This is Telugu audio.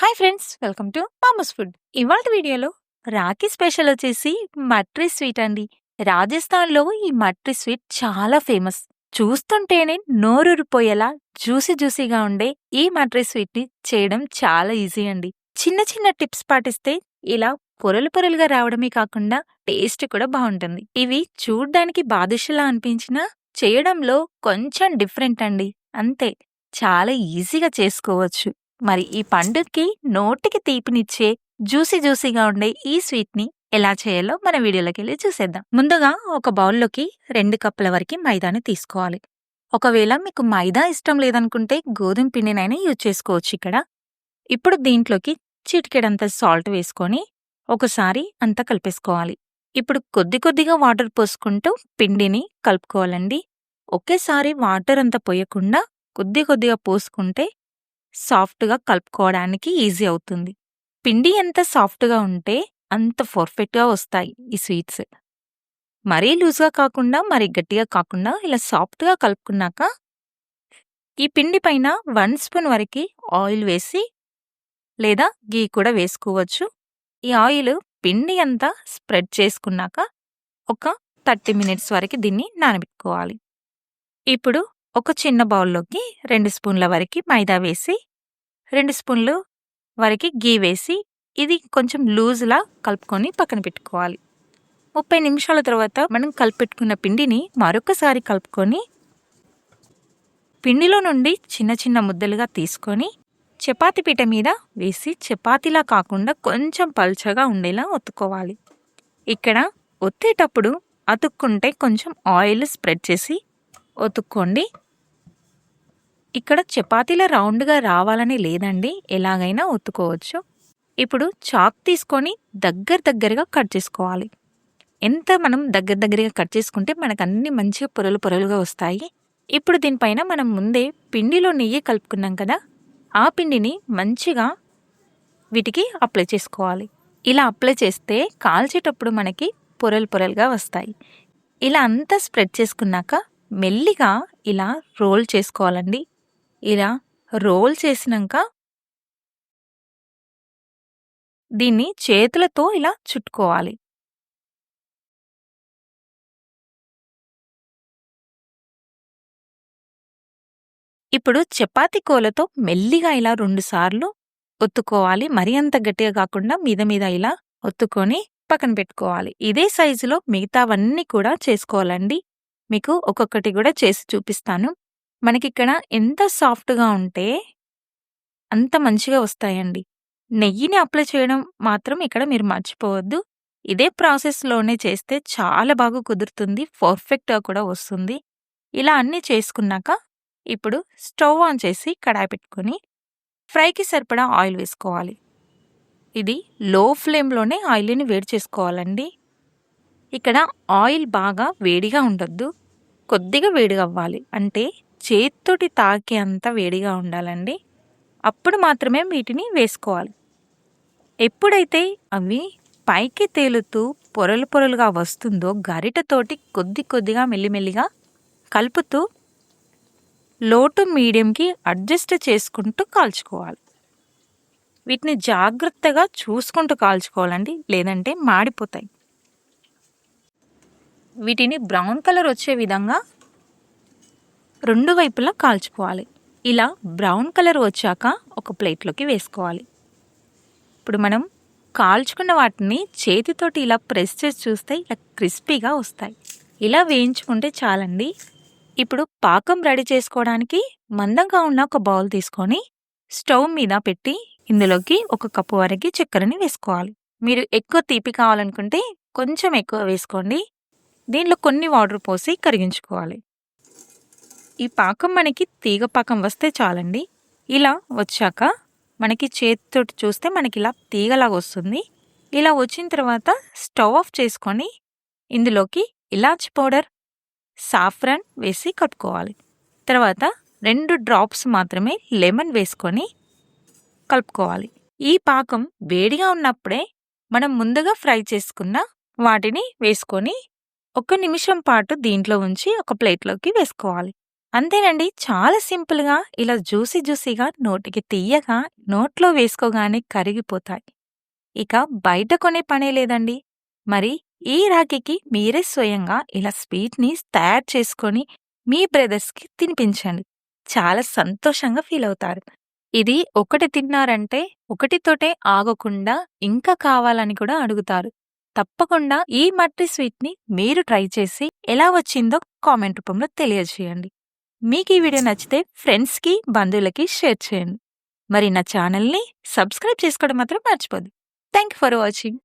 Hi friends welcome to mama's food. ఇవాళ వీడియోలో రాఖీ స్పెషల్ వచ్చేసి మట్రీ స్వీట్ అండి. రాజస్థాన్లో ఈ మట్రీ స్వీట్ చాలా ఫేమస్. చూస్తుంటేనే నోరూరిపోయేలా జ్యూసీ జ్యూసీగా ఉండే ఈ మట్రీ స్వీట్ని చేయడం చాలా ఈజీ అండి. చిన్న చిన్న టిప్స్ పాటిస్తే ఇలా పొరలు పొరలుగా రావడమే కాకుండా టేస్ట్ కూడా బాగుంటుంది. ఇవి చూడ్డానికి బాదుషలా అనిపించినా చేయడంలో కొంచెం డిఫరెంట్ అండి. అంతే చాలా ఈజీగా చేసుకోవచ్చు. మరి ఈ పండుగకి నోటికి తీపినిచ్చే జ్యూసీ జ్యూసీగా ఉండే ఈ స్వీట్ని ఎలా చేయాలో మన వీడియోలోకి వెళ్ళి చూసేద్దాం. ముందుగా ఒక బౌల్లోకి రెండు కప్పుల వరకు మైదాని తీసుకోవాలి. ఒకవేళ మీకు మైదా ఇష్టం లేదనుకుంటే గోధుమ పిండినైనా యూజ్ చేసుకోవచ్చు ఇక్కడ. ఇప్పుడు దీంట్లోకి చిటికెడంత సాల్ట్ వేసుకొని ఒకసారి అంతా కలిపేసుకోవాలి. ఇప్పుడు కొద్ది కొద్దిగా వాటర్ పోసుకుంటూ పిండిని కలుపుకోవాలండి. ఒకేసారి వాటర్ అంతా పోయకుండా కొద్ది కొద్దిగా పోసుకుంటే సాఫ్ట్‌గా కలుపుకోవడానికి ఈజీ అవుతుంది. పిండి ఎంత సాఫ్ట్‌గా ఉంటే అంత పర్ఫెక్ట్‌గా వస్తాయి ఈ స్వీట్స్. మరీ లూజ్‌గా కాకుండా, మరీ గట్టిగా కాకుండా ఇలా సాఫ్ట్‌గా కలుపుకున్నాక ఈ పిండి పైన వన్ స్పూన్ వరకి ఆయిల్ వేసి లేదా గీ కూడా వేసుకోవచ్చు. ఈ ఆయిల్ పిండి అంతా స్ప్రెడ్ చేసుకున్నాక ఒక 30 మినిట్స్ వరకు దీన్ని నానబెట్టుకోవాలి. ఇప్పుడు ఒక చిన్న బౌల్‌లోకి రెండు స్పూన్ల వరకు మైదా వేసి, రెండు స్పూన్లు వరకు గీ వేసి, ఇది కొంచెం లూజ్‌లా కలుపుకొని పక్కన పెట్టుకోవాలి. 30 నిమిషాల తర్వాత మనం కలిపెట్టుకున్న పిండిని మరొకసారి కలుపుకొని పిండిలో నుండి చిన్న చిన్న ముద్దలుగా తీసుకొని చపాతి పీట మీద వేసి చపాతీలా కాకుండా కొంచెం పల్చగా ఉండేలా ఒత్తుకోవాలి. ఇక్కడ ఒత్తేటప్పుడు అతుక్కుంటే కొంచెం ఆయిల్ స్ప్రెడ్ చేసి ఒత్తుక్కోండి. ఇక్కడ చపాతీల రౌండ్‌గా రావాలని లేదండి. ఎలాగైనా ఒత్తుకోవచ్చు. ఇప్పుడు చాక్ తీసుకొని దగ్గర దగ్గరగా కట్ చేసుకోవాలి. ఎంత మనం దగ్గర దగ్గరగా కట్ చేసుకుంటే మనకు అన్ని మంచిగా పొరలు పొరలుగా వస్తాయి. ఇప్పుడు దీనిపైన మనం ముందే పిండిలో నెయ్యి కలుపుకున్నాం కదా! ఆ పిండిని మంచిగా వీటికి అప్లై చేసుకోవాలి. ఇలా అప్లై చేస్తే కాల్చేటప్పుడు మనకి పొరలు పొరలుగా వస్తాయి. ఇలా అంతా స్ప్రెడ్ చేసుకున్నాక మెల్లిగా ఇలా రోల్ చేసుకోవాలండి. ఇలా రోల్ చేసినాక దీన్ని చేతులతో ఇలా చుట్టుకోవాలి. ఇప్పుడు చపాతి కోలతో మెల్లిగా ఇలా రెండుసార్లు ఒత్తుకోవాలి. మరీ అంత గట్టిగా కాకుండా మీద మీద ఇలా ఒత్తుకొని పక్కన పెట్టుకోవాలి. ఇదే సైజులో మిగతావన్నీ కూడా చేసుకోవాలండి. మీకు ఒక్కొక్కటి కూడా చేసి చూపిస్తాను. మనకిక్కడ ఎంత సాఫ్ట్‌గా ఉంటే అంత మంచిగా వస్తాయండి. నెయ్యిని అప్లై చేయడం మాత్రం ఇక్కడ మీరు మర్చిపోవద్దు. ఇదే ప్రాసెస్‌లోనే చేస్తే చాలా బాగా కుదురుతుంది. పర్ఫెక్ట్‌గా కూడా వస్తుంది. ఇలా అన్నీ చేసుకున్నాక ఇప్పుడు స్టవ్ ఆన్ చేసి కడాయి పెట్టుకొని ఫ్రైకి సరిపడా ఆయిల్ వేసుకోవాలి. ఇది లో ఫ్లేమ్‌లోనే ఆయిల్‌ని వేడి చేసుకోవాలండి. ఇక్కడ ఆయిల్ బాగా వేడిగా ఉండొద్దు. కొద్దిగా వేడిగా అవ్వాలి. అంటే చేత్తోటి తాకే అంత వేడిగా ఉండాలండి. అప్పుడు మాత్రమే వీటిని వేసుకోవాలి. ఎప్పుడైతే అవి పైకి తేలుతూ పొరలు పొరలుగా వస్తుందో గరిటతోటి కొద్ది కొద్దిగా మెల్లిమెల్లిగా కలుపుతూ లోటు మీడియంకి అడ్జస్ట్ చేసుకుంటూ కాల్చుకోవాలి. వీటిని జాగ్రత్తగా చూసుకుంటూ కాల్చుకోవాలండి. లేదంటే మాడిపోతాయి. వీటిని బ్రౌన్ కలర్ వచ్చే విధంగా రెండు వైపులా కాల్చుకోవాలి. ఇలా బ్రౌన్ కలర్ వచ్చాక ఒక ప్లేట్‌లోకి వేసుకోవాలి. ఇప్పుడు మనం కాల్చుకున్న వాటిని చేతితోటి ఇలా ప్రెస్ చేసి చూస్తే ఇలా క్రిస్పీగా వస్తాయి. ఇలా వేయించుకుంటే చాలండి. ఇప్పుడు పాకం రెడీ చేసుకోవడానికి మందంగా ఉన్న ఒక బౌల్ తీసుకొని స్టవ్ మీద పెట్టి ఇందులోకి ఒక కప్పు వరకు చక్కెరని వేసుకోవాలి. మీరు ఎక్కువ తీపి కావాలనుకుంటే కొంచెం ఎక్కువ వేసుకోండి. దీనిలో కొన్ని వాటర్ పోసి కరిగించుకోవాలి. ఈ పాకం మనకి తీగ పాకం వస్తే చాలండి. ఇలా వచ్చాక మనకి చేతితో చూస్తే మనకి ఇలా తీగలాగా వస్తుంది. ఇలా వచ్చిన తర్వాత స్టవ్ ఆఫ్ చేసుకొని ఇందులోకి ఇలాచి పౌడర్, సాఫ్రాన్ వేసి కలుపుకోవాలి. తర్వాత రెండు డ్రాప్స్ మాత్రమే లెమన్ వేసుకొని కలుపుకోవాలి. ఈ పాకం వేడిగా ఉన్నప్పుడే మనం ముందుగా ఫ్రై చేసుకున్న వాటిని వేసుకొని ఒక నిమిషం పాటు దీంట్లో ఉంచి ఒక ప్లేట్‌లోకి వేసుకోవాలి. అంతేనండి. చాలా సింపుల్‌గా ఇలా జ్యూసీ జ్యూసీగా నోటికి తియ్యగా నోట్లో వేసుకోగానే కరిగిపోతాయి. ఇక బయట కొనే పనే లేదండి. మరి ఈ రాఖీకి మీరే స్వయంగా ఇలా స్వీట్‌ని తయారు చేసుకొని మీ బ్రదర్స్‌కి తినిపించండి. చాలా సంతోషంగా ఫీల్ అవుతారు ఇది ఒకటి తిన్నారంటే ఒకటితోటే ఆగకుండా ఇంకా కావాలని కూడా అడుగుతారు. తప్పకుండా ఈ మట్టి స్వీట్‌ని మీరు ట్రై చేసి ఎలా వచ్చిందో కామెంట్ రూపంలో తెలియజేయండి. మీకు ఈ వీడియో నచ్చితే ఫ్రెండ్స్‌కి, బంధువులకి షేర్ చేయండి. మరి నా ఛానల్‌ని సబ్స్క్రైబ్ చేసుకోవడం మాత్రం మర్చిపోదు థ్యాంక్ యూ ఫర్ వాచింగ్.